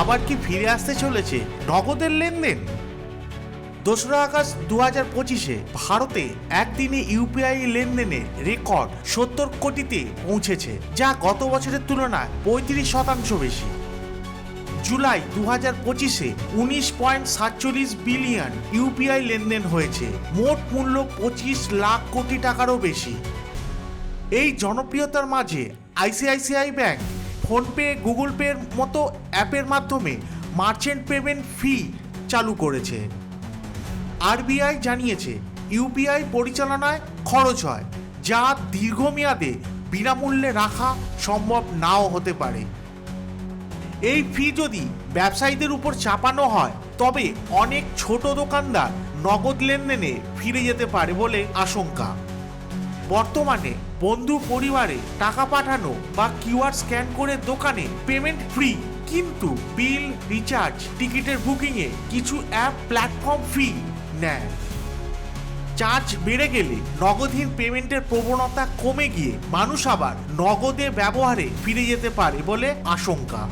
আবার কি ফিরে আসতে চলেছে? নগদের লেনদেন? দোসরা আগস্ট দু হাজার পঁচিশে ভারতে একদিনে ইউপিআই লেনদেনে রেকর্ড সত্তর কোটিতে পৌঁছেছে, যা গত বছরের তুলনায় পঁয়ত্রিশ শতাংশ বেশি। জুলাই দু হাজার পঁচিশে উনিশ পয়েন্ট সাতচল্লিশ বিলিয়ন ইউপিআই লেনদেন হয়েছে, মোট মূল্য পঁচিশ লাখ কোটি টাকারও বেশি। এই জনপ্রিয়তার মাঝে আইসিআইসিআই ব্যাংক ফোনপে, গুগল পের মতো অ্যাপের মাধ্যমে মার্চেন্ট পেমেন্ট ফি চালু করেছে। আরবিআই জানিয়েছে, ইউপিআই পরিচালনায় খরচ হয়, যা দীর্ঘমেয়াদে বিনামূল্যে রাখা সম্ভব নাও হতে পারে। এই ফি যদি ব্যবসায়ীদের উপর চাপানো হয়, তবে অনেক ছোট দোকানদার নগদ লেনদেনে ফিরে যেতে পারে বলে আশঙ্কা। বর্তমানে বন্ধু পরিবারে টাকা পাঠানো বা কিউআর স্ক্যান করে দোকানে পেমেন্ট ফ্রি। কিন্তু বিল, রিচার্জ, টিকিটের বুকিংয়ে কিছু অ্যাপ প্ল্যাটফর্ম ফি নেয়। চার্জ বেড়ে গেলে নগদহীন পেমেন্টের প্রবণতা কমে গিয়ে মানুষ আবার নগদে ব্যবহারে ফিরে যেতে পারে বলে আশঙ্কা।